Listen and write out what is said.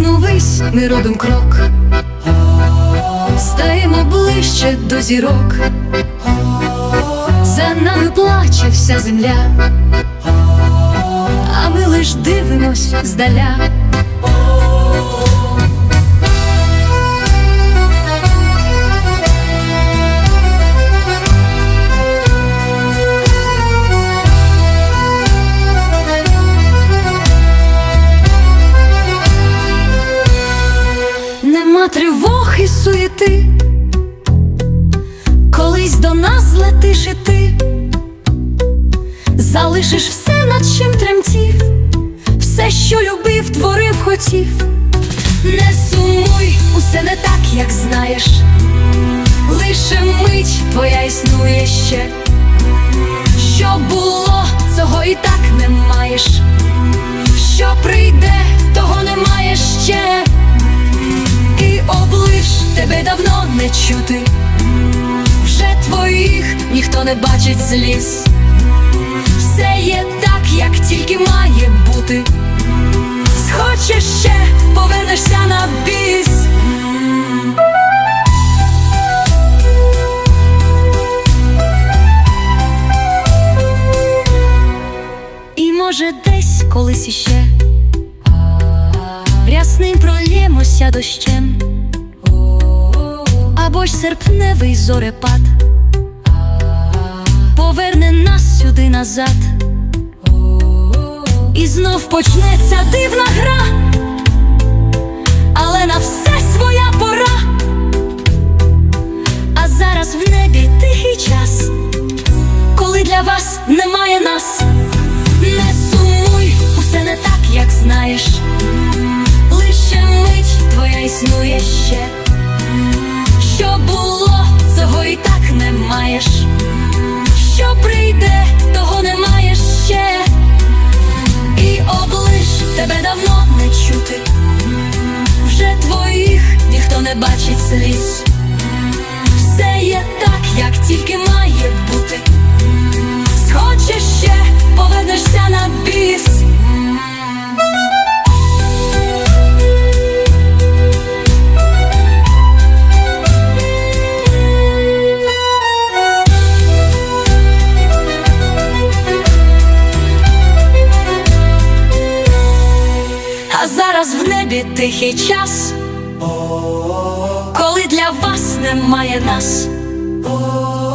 блакитну вись ми робим крок, стаємо ближче до зірок, за нами плаче вся земля, а ми лиш дивимось здаля. Тривог і суєти, колись до нас злетиш і ти, залишиш все, над чим тремтів, все, що любив, творив, хотів. Не сумуй, усе не так, як знаєш, лише мить твоя існує ще. Що було, цього і так не маєш. Що прийде, давно не чути. Вже твоїх ніхто не бачить сліз. Все є так, як тільки має бути. Схочеш ще, повернешся на біс. І може десь колись іще Рясним пролємося дощем, або ж серпневий зорепад. Поверне нас сюди назад, і знов почнеться дивна гра, але на все своя пора. зараз в небі тихий час, коли для вас немає нас. О.